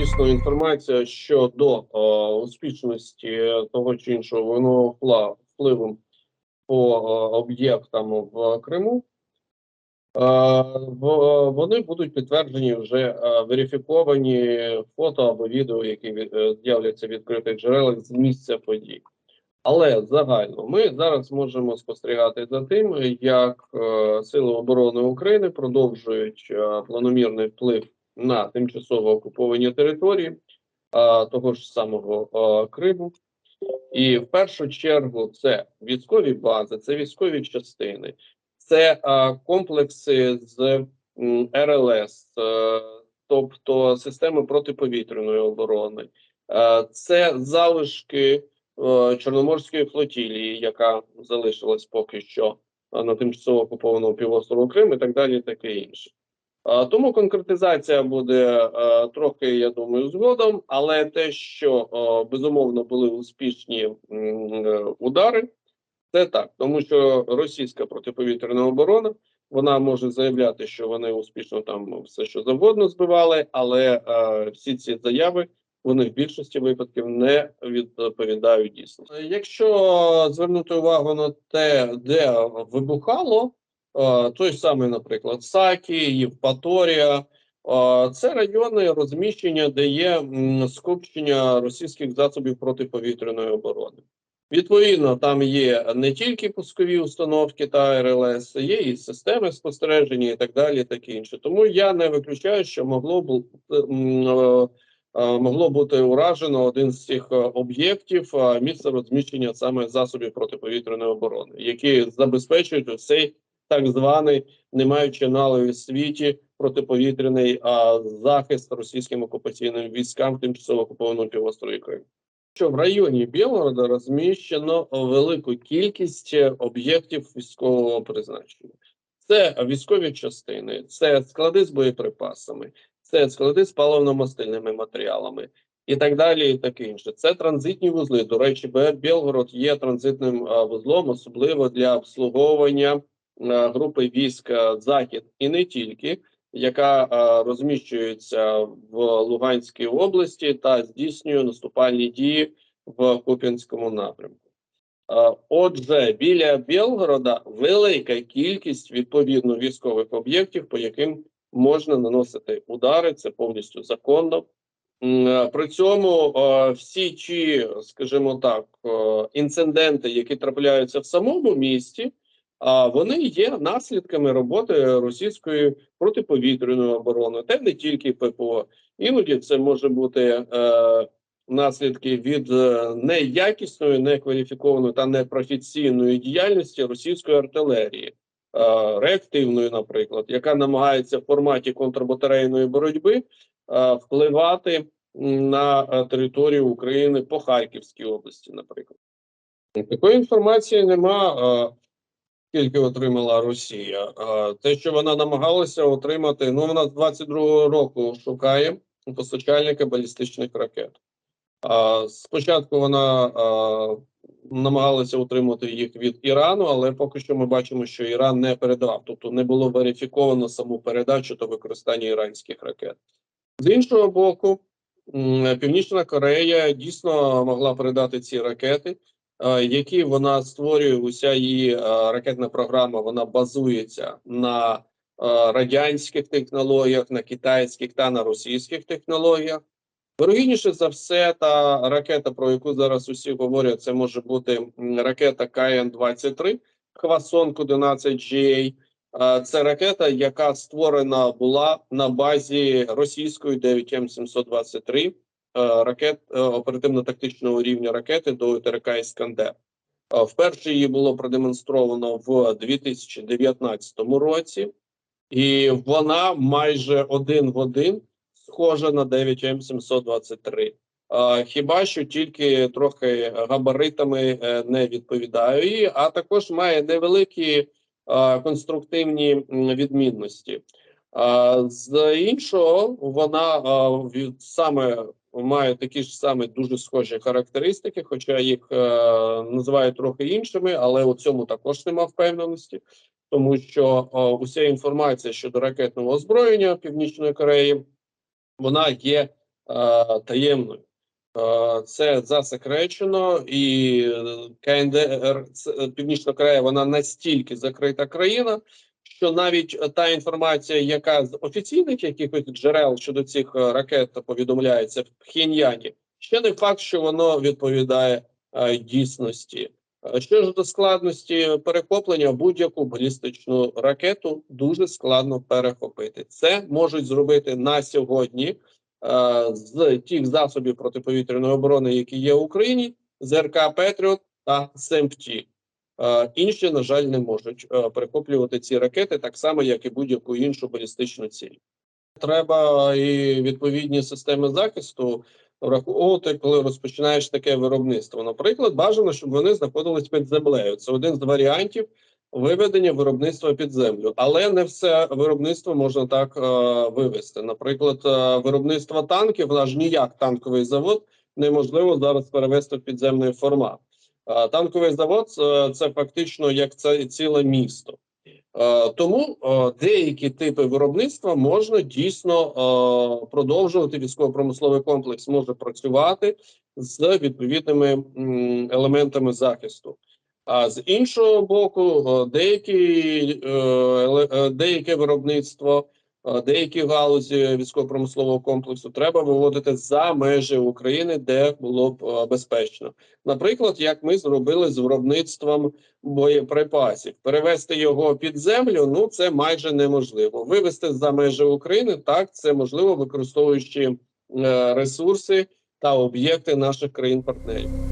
дійсно інформація щодо е, успішності того чи іншого воєнного впливу по е, об'єктам в Криму. Е, Вони будуть підтверджені вже верифіковані фото або відео, які з'являться в відкритих джерелах з місця подій. Але загально ми зараз можемо спостерігати за тим, як Сили оборони України продовжують планомірний вплив на тимчасово окуповані території е, того ж самого е, Криму. І в першу чергу це військові бази, це військові частини, це е, комплекси з м, РЛС, е, тобто системи протиповітряної оборони, е, це залишки е, Чорноморської флотілії, яка залишилась поки що на тимчасово окупованому півострову Крим, і так далі, і таке інше. Е, Тому конкретизація буде е, трохи, я думаю, згодом, але те, що е, безумовно були успішні удари, це так, тому що російська протиповітряна оборона вона може заявляти, що вони успішно там все що завгодно збивали, але всі ці заяви вони в більшості випадків не відповідають дійсно. Якщо звернути увагу на те, де вибухало, той самий, наприклад, Сакі, Євпаторія. е, Це райони розміщення, де є скупчення російських засобів протиповітряної оборони. Відповідно, там є не тільки пускові установки та РЛС, є і системи спостереження, і так далі, таке інше. Тому я не виключаю, що могло бу- м, е, е, могло бути уражено один з цих е, об'єктів е, місце розміщення саме засобів протиповітряної оборони, які забезпечують цей так званий, не маючи аналогів світі, протиповітряний а, захист російським окупаційним військам тимчасово окупованому півострові Крим. Що в районі Білгорода розміщено велику кількість об'єктів військового призначення. Це військові частини, це склади з боєприпасами, це склади з паливно-мастильними матеріалами і так далі, і таке інше. Це транзитні вузли. До речі, Білгород є транзитним вузлом, особливо для обслуговування групи військ Захід і не тільки, яка розміщується в Луганській області та здійснює наступальні дії в Куп'янському напрямку. Е, Отже, біля Білгорода велика кількість відповідно військових об'єктів, по яким можна наносити удари. Це повністю законно. Е, При цьому е, всі ті, скажімо так, е, інциденти, які трапляються в самому місті, вони є наслідками роботи російської протиповітряної оборони, та не тільки ППО. Іноді це може бути е, наслідки від е, неякісної, некваліфікованої та непрофесійної діяльності російської артилерії, е, реактивної, наприклад, яка намагається в форматі контрбатарейної боротьби е, впливати на е, територію України по Харківській області, наприклад. Такої інформації нема. Скільки отримала Росія? Е, Те, що вона намагалася отримати, ну вона з 22-го року шукає постачальника балістичних ракет. А, Спочатку вона а, намагалася отримати їх від Ірану, але поки що ми бачимо, що Іран не передав, тобто не було верифіковано саму передачу та використання іранських ракет. З іншого боку, Північна Корея дійсно могла передати ці ракети, які вона створює. Уся її е, ракетна програма вона базується на е, радянських технологіях, на китайських та на російських технологіях. Вирогідніше за все, та ракета, про яку зараз усі говорять, це може бути ракета КН-23 Хвасон 11 GA. Е, Це ракета, яка створена була на базі російської 9М723 е, ракет е, оперативно-тактичного рівня ракети до ОТРК Іскандер. Е, Вперше її було продемонстровано в 2019 році, і вона майже один в один схожа на 9М723. А, Хіба що тільки трохи габаритами е, не відповідає їй, а також має невеликі конструктивні відмінності. З іншого, вона від саме має такі ж самі дуже схожі характеристики, хоча їх е, називають трохи іншими, але у цьому також нема впевненості, тому що е, уся інформація щодо ракетного озброєння Північної Кореї вона є таємною. Е, Це засекречено, і е, КНДР е, Північна Корея вона настільки закрита країна, що навіть е, та інформація, яка з офіційних якихось джерел щодо цих е, ракет повідомляється в Пхеньяні, ще не факт, що воно відповідає е, дійсності. Е, Що ж до складності перехоплення, будь-яку балістичну ракету дуже складно перехопити. Це можуть зробити на сьогодні е, з тих засобів протиповітряної оборони, які є в Україні, ЗРК Петріот та СМПТ. Е, Інші, на жаль, не можуть е, перехоплювати ці ракети так само, як і будь-яку іншу балістичну ціль. Треба і відповідні системи захисту враховувати, коли розпочинаєш таке виробництво. Наприклад, бажано, щоб вони знаходились під землею. Це один з варіантів виведення виробництва під землю, але не все виробництво можна так е, вивести. Наприклад, е, виробництво танків, аж ніяк танковий завод неможливо зараз перевести в підземний формат. Танковий завод е, це фактично як це ціле місто. Е, Тому е, деякі типи виробництва можна дійсно продовжувати. Військово-промисловий комплекс може працювати з відповідними елементами захисту. А з іншого боку, деякі деяке виробництво, деякі галузі військово-промислового комплексу треба виводити за межі України, де було б безпечно. Наприклад, як ми зробили з виробництвом боєприпасів. Перевести його під землю ну це майже неможливо. Вивести за межі України так це можливо, використовуючи е, ресурси та об'єкти наших країн-партнерів.